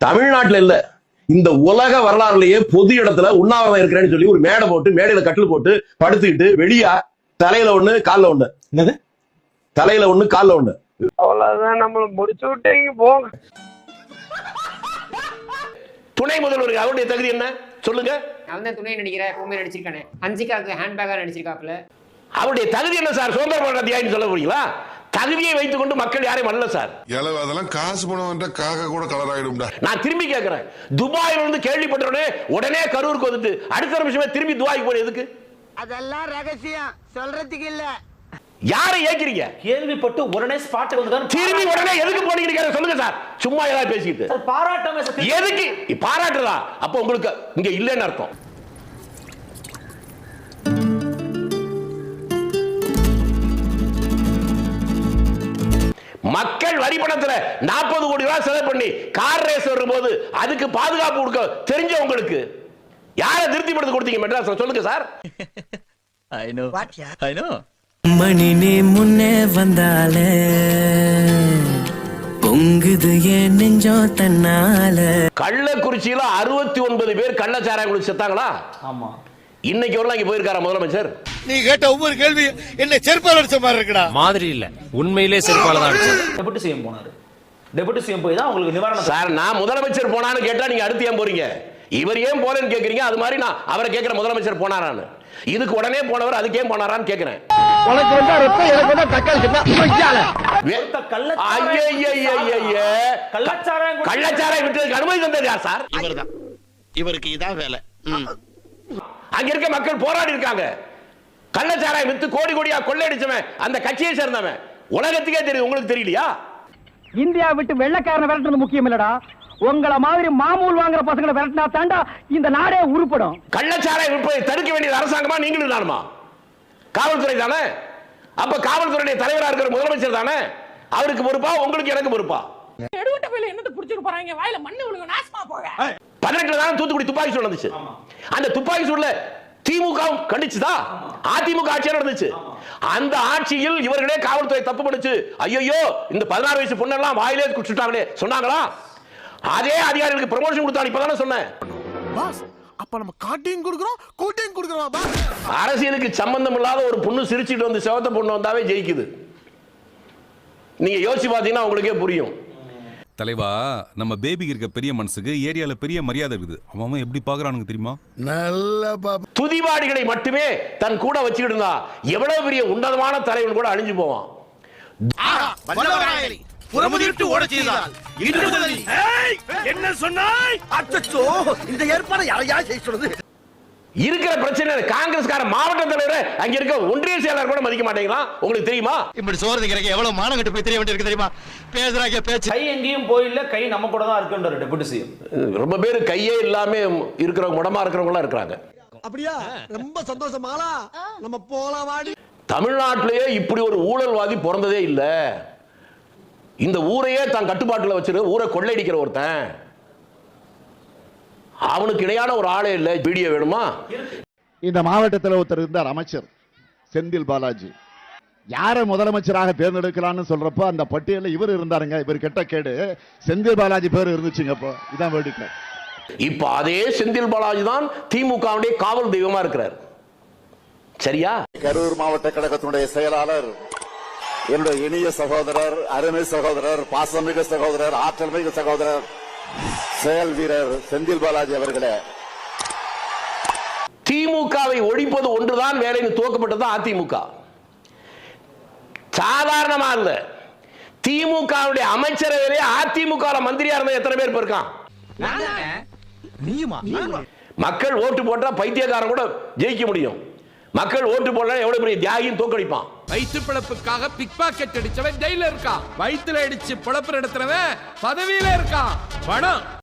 தமிழ்நாட்டுல இல்ல. இந்த உலக வரலாறுலயே பொது இடத்துல உண்ணாவிரதம் இருக்கிறேன்னு சொல்லி ஒரு மேடை போட்டு மேடையில கட்டில் போட்டு படுத்துக்கிட்டு வெளியா தலையில ஒண்ணு கால்ல ஒண்ணு. என்னது? தலையில ஒண்ணு கால்ல ஒண்ணு. அவ்வளவுதான் நம்மள முடிச்சு விட்டீங்க போங்க துணை முதல்வருக்கு அவருடைய தகுதி என்ன? சொல்லுங்க. அவன் தான் துணை நடிக்கிறேன் எப்பவுமே நடிச்சிருக்கானே. அஞ்சிகாக்கு ஹேண்ட்பேக்கா நடிச்சிருக்காப்புல. அவருடைய தகுதி என்ன சார்? போராட்ட தியாகின்னு சொல்ல போறீங்களா தகுதியை வைத்துக் கொண்டு மக்கள் யாரையும் வரல சார். அதெல்லாம் காசு பணம் வந்தா காக்கா கூட கலர் ஆயிடும்டா நான் திரும்பி கேட்கிறேன் துபாயில இருந்து கேள்விப்பட்ட உடனே உடனே கரூருக்கு வந்துட்டு. அடுத்த நிமிஷமே திரும்பி துபாய்க்கு போற எதுக்கு? அதெல்லாம் ரகசியம். சொல்றதுக்கு இல்ல. யாரை ஏக்கிறீங்க? கேள்விப்பட்டு உடனே ஸ்பாட்டுக்கு வந்து திரும்பி உடனே எதுக்கு போனீங்கன்னு கேட்க சொல்லுங்க சார். சும்மா ஏதாவது பேசிக்கிட்டு. பாராட்டாம எதுக்கு? பாராட்டுறதா? அப்ப உங்களுக்கு இங்க இல்லைன்னு அர்த்தம். மக்கள் வரி பணத்துல நாற்பது கோடி ரூபாய் செலவு பண்ணி கார் ரேஸ் வரும்போது அதுக்கு பாதுகாப்பு கொடுக்க தெரிஞ்சவங்களுக்கு யாரை திருப்திப்படுத்தி கொடுத்தீங்க மெட்ராஸ் சொல்லுங்க சார். மணி நீ முன்னே வந்தாலே பொங்குது என் நெஞ்சம் தன்னால. கள்ளக்குறிச்சியில அறுபத்தி ஒன்பது பேர் கள்ளச்சாராயம் குடிச்சு செத்தாங்களா ஆமா. இன்னைக்கு வரலாம் இங்க போயிருக்காரா முதலமைச்சர்? நீ கேட்ட ஒவ்வொரு கேள்வி என்ன செருப்பால் அடிச்ச மாதிரி இருக்குடா. மாதிரி இல்ல. உண்மையிலே செருப்பால தான் அடிச்சது. டெபுட்டி சிஎம் போனாரு. டெபுட்டி சிஎம் போய் தான் உங்களுக்கு நிவாரணம் சார் நான் முதலமைச்சர் போனான்னு கேட்டா நீங்க அடுத்து ஏன் போறீங்க? இவர் ஏன் போறேன்னு கேக்குறீங்க? அது மாதிரி நான் அவரை கேட்கிற முதலமைச்சர் போனாரான்னு இதுக்கு உடனே போனவர் அதுக்கு ஏன் போனாரான்னு கேக்குறேன். உனக்கு வந்தா ரத்தம் எனக்கு வந்தா தக்காளி கள்ளச்சாராயம் விட்டதுக்கு அனுமதி தந்தது யார் சார்? இவர்தான். இவருக்கு இதான் வேலை. அங்க இருக்க மக்கள் போராடி இருக்காங்க. கள்ளச்சாராயம் வித்து கோடி கோடியா கொள்ளையடிச்சவன் அந்த கட்சியை சேர்ந்தவன். உலகத்துக்கே தெரியும் உங்களுக்கு தெரியலையா? இந்தியா விட்டு வெள்ளக்காரனை விரட்டுறது முக்கியம் இல்லடா. உங்கள மாதிரி மாமூல் வாங்குற பசங்களை விரட்டினா தாண்டா இந்த நாடே உருப்படும். கள்ளச்சாராயம் விற்பதை தடுக்க வேண்டியது அரசாங்கமா நீங்களும் நானுமா காவல்துறை தானே? அப்ப காவல்துறையுடைய தலைவரா இருக்கிற முதலமைச்சர் தானே? அவருக்கு பொறுப்பா உங்களுக்கு எனக்கு பொறுப்பா? பதினெட்டுல தான் தூத்துக்குடி துப்பாக்கி சூடு நடந்துச்சு அந்த துப்பாக்கி சூடுல திமுக கண்டிச்சுதா? அதிமுக ஆட்சியா நடந்துச்சு. அந்த ஆட்சியில் இவர்களே காவல்துறை தப்பு பண்ணுச்சு. ஐயோ இந்த பதினாறு வயசு பொண்ணெல்லாம் வாயிலே குடிச்சுட்டாங்களே. சொன்னாங்களா? அதே அதிகாரிகளுக்கு ப்ரமோஷன் கொடுத்தாங்க இப்பதானே சொன்னேன். அப்ப நம்ம காட்டையும் கொடுக்குறோம் கூட்டையும் கொடுக்குறோம் அரசியலுக்கு சம்பந்தம் இல்லாத ஒரு பொண்ணு சிரிச்சிட்டு வந்து செவத்த பொண்ணு வந்தாவே ஜெயிக்குது. நீங்க யோசிச்சு பாத்தீங்கன்னா உங்களுக்கே புரியும். தலைவா நம்ம பேபிக்கு இருக்க பெரிய மனசுக்கு ஏரியால பெரிய மரியாதை இருக்குது. அவன் எப்படி பாக்குறானுங்க தெரியுமா? நல்ல துதிவாடிகளை மட்டுமே தன் கூட வச்சுக்கிட்டு இருந்தா எவ்வளவு பெரிய உன்னதமான தலைவன் கூட அழிஞ்சு போவான். புறமுதிட்டு ஓட செய்தால் என்ன சொன்னாய்? அச்சச்சோ இந்த ஏற்பாடு யாரையா செய்ய சொல்லுது இருக்கிற பிரச்சனை காங்கிரஸ்கார மாவட்ட தலைவர் அங்க இருக்க ஒன்றிய செயலாளர் கூட மதிக்க மாட்டேங்கிறான் உங்களுக்கு தெரியுமா? இப்படி சோறு கிடைக்க எவ்வளவு மானம் கட்டு போய் தெரிய வேண்டியிருக்கு தெரியுமா? பேசுறாங்க பேச்சு. கை எங்கேயும் போயில்ல கை நம்ம கூட தான் இருக்குன்றாரு டெபுட்டி சிஎம் ரொம்ப பேர் கையே இல்லாம இருக்கிறவங்க முடமா இருக்கிறவங்க இருக்காங்க அப்படியா? ரொம்ப சந்தோஷமாலா நம்ம போலாம் வாடி. தமிழ்நாட்டிலேயே இப்படி ஒரு ஊழல்வாதி பிறந்ததே இல்ல. இந்த ஊரையே தான் கட்டுப்பாட்டுல வச்சிரு ஊரை கொள்ளையடிக்கிற ஒருத்தன். அவனுக்கு இணையான ஒரு ஆளே இல்ல வீடியோ வேணுமா? இந்த மாவட்டத்தில் ஒருத்தர் இருந்தார் அமைச்சர் செந்தில் பாலாஜி. யாரை முதலமைச்சராக தேர்ந்தெடுக்கலாம்னு சொல்றப்போ அந்த பட்டியலில் இவர் இருந்தாருங்க இவர் கெட்ட கேடு. செந்தில் பாலாஜி பேர் இருந்துச்சுங்க அப்போ இதான் வேடிக்கை இப்ப அதே செந்தில் பாலாஜி தான் திமுகவுடைய காவல் தெய்வமா இருக்கிறார். சரியா? கரூர் மாவட்ட கழகத்தினுடைய செயலாளர் என்னுடைய இனிய சகோதரர் அருமை சகோதரர் பாசமிகு சகோதரர் ஆற்றல் மிகு சகோதரர் செயல் வீரர் செந்தில் பாலாஜி அவர்களே. திமுகவை ஒழிப்பது ஒன்றுதான் வேலைன்னு துவக்கப்பட்டது அதிமுக. சாதாரணமா இல்ல. திமுகவுடைய அமைச்சரவையிலே அதிமுக மந்திரியா இருந்த எத்தனை பேர் இருக்கான் மக்கள் ஓட்டு போட்டா பைத்தியக்காரன் கூட ஜெயிக்க முடியும். மக்கள் ஓட்டு போடல எவ்வளவு பெரிய தியாகியும் தோக்கடிப்பான் வயிற்று பிழப்புக்காக பிக் பாக்கெட் அடிச்சவன் ஜெயில இருக்கான் வயிற்றுல அடிச்சு பிழப்பு நடத்துறவன் பதவியில இருக்கான் பணம்.